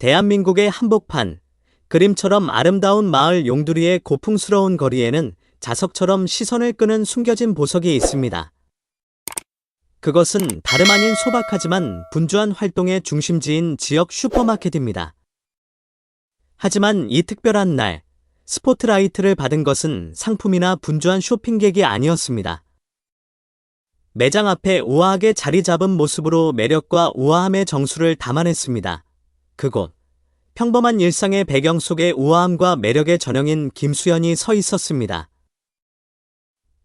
대한민국의 한복판, 그림처럼 아름다운 마을 용두리의 고풍스러운 거리에는 자석처럼 시선을 끄는 숨겨진 보석이 있습니다. 그것은 다름 아닌 소박하지만 분주한 활동의 중심지인 지역 슈퍼마켓입니다. 하지만 이 특별한 날, 스포트라이트를 받은 것은 상품이나 분주한 쇼핑객이 아니었습니다. 매장 앞에 우아하게 자리 잡은 모습으로 매력과 우아함의 정수를 담아냈습니다. 그곳. 평범한 일상의 배경 속에 우아함과 매력의 전형인 김수현이 서 있었습니다.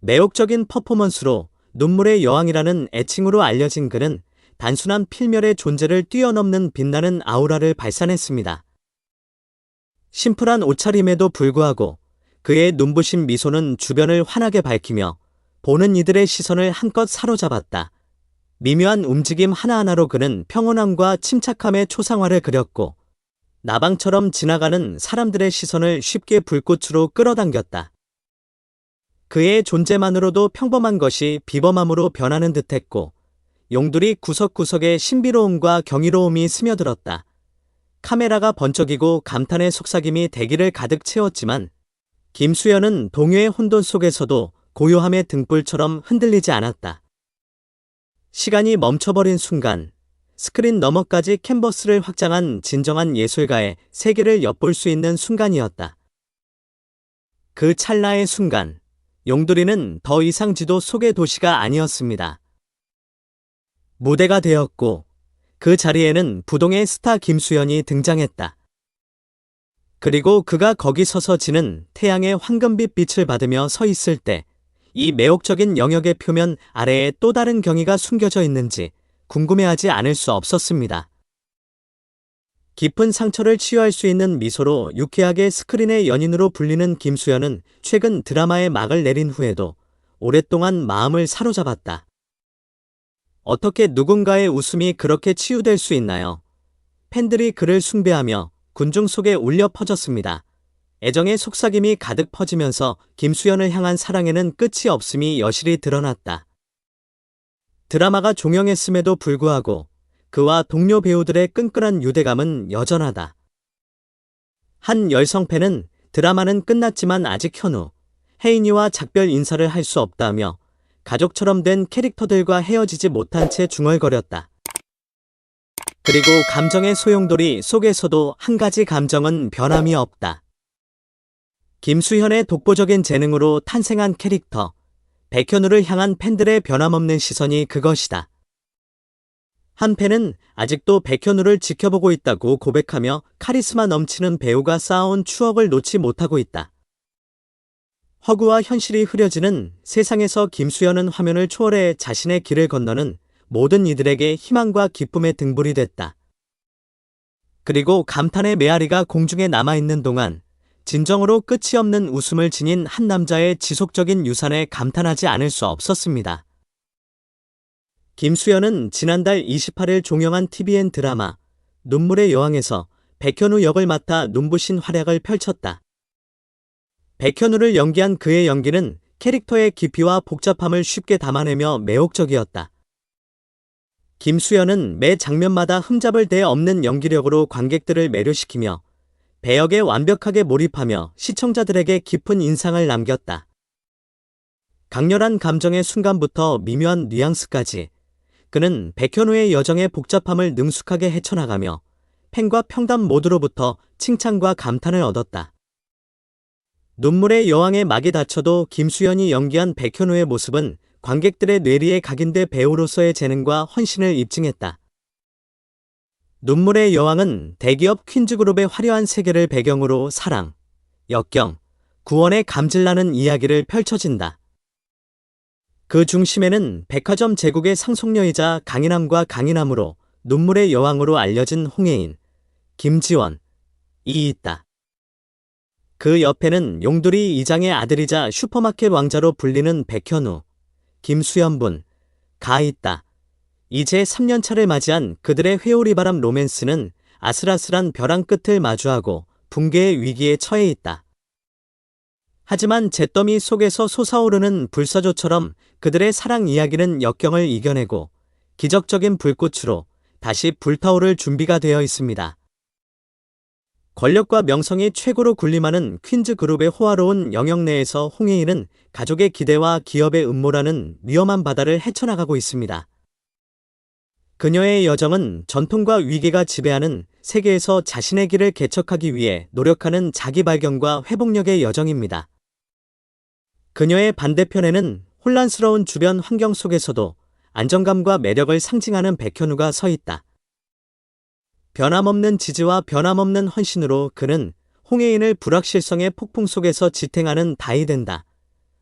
매혹적인 퍼포먼스로 눈물의 여왕이라는 애칭으로 알려진 그는 단순한 필멸의 존재를 뛰어넘는 빛나는 아우라를 발산했습니다. 심플한 옷차림에도 불구하고 그의 눈부신 미소는 주변을 환하게 밝히며 보는 이들의 시선을 한껏 사로잡았다. 미묘한 움직임 하나하나로 그는 평온함과 침착함의 초상화를 그렸고 나방처럼 지나가는 사람들의 시선을 쉽게 불꽃으로 끌어당겼다. 그의 존재만으로도 평범한 것이 비범함으로 변하는 듯했고 용들이 구석구석에 신비로움과 경이로움이 스며들었다. 카메라가 번쩍이고 감탄의 속삭임이 대기를 가득 채웠지만 김수현은 동요의 혼돈 속에서도 고요함의 등불처럼 흔들리지 않았다. 시간이 멈춰버린 순간 스크린 너머까지 캔버스를 확장한 진정한 예술가의 세계를 엿볼 수 있는 순간이었다. 그 찰나의 순간 용두리는 더 이상 지도 속의 도시가 아니었습니다. 무대가 되었고 그 자리에는 부동의 스타 김수현이 등장했다. 그리고 그가 거기 서서 지는 태양의 황금빛 빛을 받으며 서 있을 때 이 매혹적인 영역의 표면 아래에 또 다른 경위가 숨겨져 있는지 궁금해하지 않을 수 없었습니다. 깊은 상처를 치유할 수 있는 미소로 유쾌하게 스크린의 연인으로 불리는 김수현은 최근 드라마의 막을 내린 후에도 오랫동안 마음을 사로잡았다. 어떻게 누군가의 웃음이 그렇게 치유될 수 있나요? 팬들이 그를 숭배하며 군중 속에 울려 퍼졌습니다. 애정의 속삭임이 가득 퍼지면서 김수현을 향한 사랑에는 끝이 없음이 여실히 드러났다. 드라마가 종영했음에도 불구하고 그와 동료 배우들의 끈끈한 유대감은 여전하다. 한 열성팬은 드라마는 끝났지만 아직 현우, 혜인이와 작별 인사를 할 수 없다며 가족처럼 된 캐릭터들과 헤어지지 못한 채 중얼거렸다. 그리고 감정의 소용돌이 속에서도 한 가지 감정은 변함이 없다. 김수현의 독보적인 재능으로 탄생한 캐릭터, 백현우를 향한 팬들의 변함없는 시선이 그것이다. 한 팬은 아직도 백현우를 지켜보고 있다고 고백하며 카리스마 넘치는 배우가 쌓아온 추억을 놓지 못하고 있다. 허구와 현실이 흐려지는 세상에서 김수현은 화면을 초월해 자신의 길을 건너는 모든 이들에게 희망과 기쁨의 등불이 됐다. 그리고 감탄의 메아리가 공중에 남아있는 동안 진정으로 끝이 없는 웃음을 지닌 한 남자의 지속적인 유산에 감탄하지 않을 수 없었습니다. 김수현은 지난달 28일 종영한 TVN 드라마 눈물의 여왕에서 백현우 역을 맡아 눈부신 활약을 펼쳤다. 백현우를 연기한 그의 연기는 캐릭터의 깊이와 복잡함을 쉽게 담아내며 매혹적이었다. 김수현은 매 장면마다 흠잡을 데 없는 연기력으로 관객들을 매료시키며 배역에 완벽하게 몰입하며 시청자들에게 깊은 인상을 남겼다. 강렬한 감정의 순간부터 미묘한 뉘앙스까지 그는 백현우의 여정의 복잡함을 능숙하게 헤쳐나가며 팬과 평담 모두로부터 칭찬과 감탄을 얻었다. 눈물의 여왕의 막이 닫혀도 김수현이 연기한 백현우의 모습은 관객들의 뇌리에 각인돼 배우로서의 재능과 헌신을 입증했다. 눈물의 여왕은 대기업 퀸즈그룹의 화려한 세계를 배경으로 사랑, 역경, 구원의 감질나는 이야기를 펼쳐진다. 그 중심에는 백화점 제국의 상속녀이자 강인함과 강인함으로 눈물의 여왕으로 알려진 홍혜인, 김지원, 이 있다. 그 옆에는 용두리 이장의 아들이자 슈퍼마켓 왕자로 불리는 백현우, 김수연분, 가 있다. 이제 3년차를 맞이한 그들의 회오리바람 로맨스는 아슬아슬한 벼랑 끝을 마주하고 붕괴의 위기에 처해 있다. 하지만 잿더미 속에서 솟아오르는 불사조처럼 그들의 사랑 이야기는 역경을 이겨내고 기적적인 불꽃으로 다시 불타오를 준비가 되어 있습니다. 권력과 명성이 최고로 군림하는 퀸즈 그룹의 호화로운 영역 내에서 홍해인은 가족의 기대와 기업의 음모라는 위험한 바다를 헤쳐나가고 있습니다. 그녀의 여정은 전통과 위기가 지배하는 세계에서 자신의 길을 개척하기 위해 노력하는 자기 발견과 회복력의 여정입니다. 그녀의 반대편에는 혼란스러운 주변 환경 속에서도 안정감과 매력을 상징하는 백현우가 서 있다. 변함없는 지지와 변함없는 헌신으로 그는 홍해인을 불확실성의 폭풍 속에서 지탱하는 다이 된다.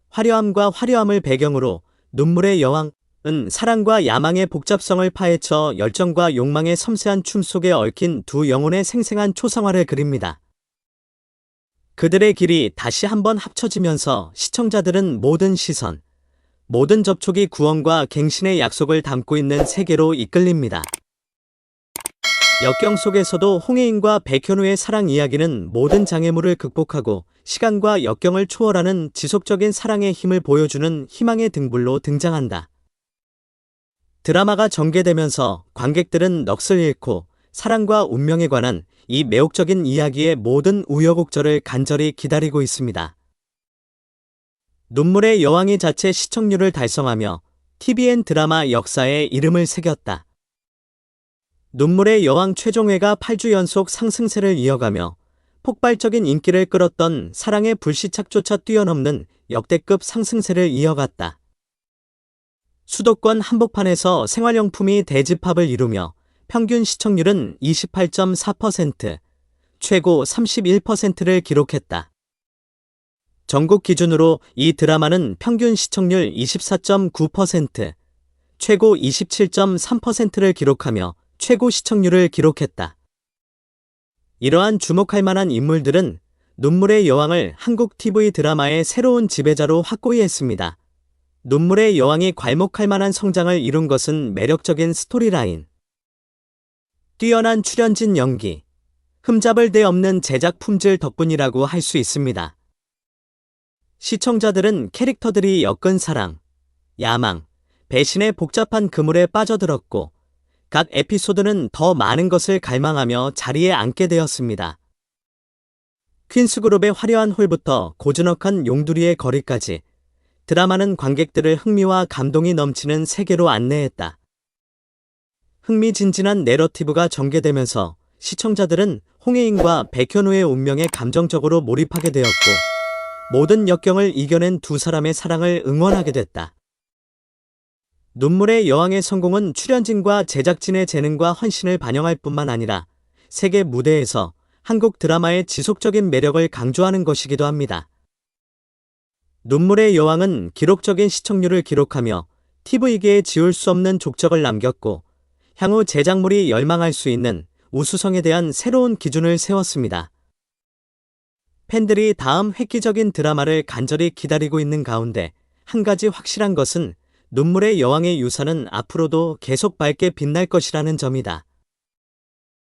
화려함과 화려함을 배경으로 눈물의 여왕 은 사랑과 야망의 복잡성을 파헤쳐 열정과 욕망의 섬세한 춤 속에 얽힌 두 영혼의 생생한 초상화를 그립니다. 그들의 길이 다시 한번 합쳐지면서 시청자들은 모든 시선, 모든 접촉이 구원과 갱신의 약속을 담고 있는 세계로 이끌립니다. 역경 속에서도 홍해인과 백현우의 사랑 이야기는 모든 장애물을 극복하고 시간과 역경을 초월하는 지속적인 사랑의 힘을 보여주는 희망의 등불로 등장한다. 드라마가 전개되면서 관객들은 넋을 잃고 사랑과 운명에 관한 이 매혹적인 이야기의 모든 우여곡절을 간절히 기다리고 있습니다. 눈물의 여왕이 자체 시청률을 달성하며 TVN 드라마 역사에 이름을 새겼다. 눈물의 여왕 최종회가 8주 연속 상승세를 이어가며 폭발적인 인기를 끌었던 사랑의 불시착조차 뛰어넘는 역대급 상승세를 이어갔다. 수도권 한복판에서 생활용품이 대집합을 이루며 평균 시청률은 28.4%, 최고 31%를 기록했다. 전국 기준으로 이 드라마는 평균 시청률 24.9%, 최고 27.3%를 기록하며 최고 시청률을 기록했다. 이러한 주목할 만한 인물들은 눈물의 여왕을 한국 TV 드라마의 새로운 지배자로 확고히 했습니다. 눈물의 여왕이 괄목할 만한 성장을 이룬 것은 매력적인 스토리라인, 뛰어난 출연진 연기, 흠잡을 데 없는 제작 품질 덕분이라고 할 수 있습니다. 시청자들은 캐릭터들이 엮은 사랑, 야망, 배신의 복잡한 그물에 빠져들었고 각 에피소드는 더 많은 것을 갈망하며 자리에 앉게 되었습니다. 퀸스그룹의 화려한 홀부터 고즈넉한 용두리의 거리까지 드라마는 관객들을 흥미와 감동이 넘치는 세계로 안내했다. 흥미진진한 내러티브가 전개되면서 시청자들은 홍해인과 백현우의 운명에 감정적으로 몰입하게 되었고 모든 역경을 이겨낸 두 사람의 사랑을 응원하게 됐다. 눈물의 여왕의 성공은 출연진과 제작진의 재능과 헌신을 반영할 뿐만 아니라 세계 무대에서 한국 드라마의 지속적인 매력을 강조하는 것이기도 합니다. 눈물의 여왕은 기록적인 시청률을 기록하며 TV계에 지울 수 없는 족적을 남겼고 향후 제작물이 열망할 수 있는 우수성에 대한 새로운 기준을 세웠습니다. 팬들이 다음 획기적인 드라마를 간절히 기다리고 있는 가운데 한 가지 확실한 것은 눈물의 여왕의 유산은 앞으로도 계속 밝게 빛날 것이라는 점이다.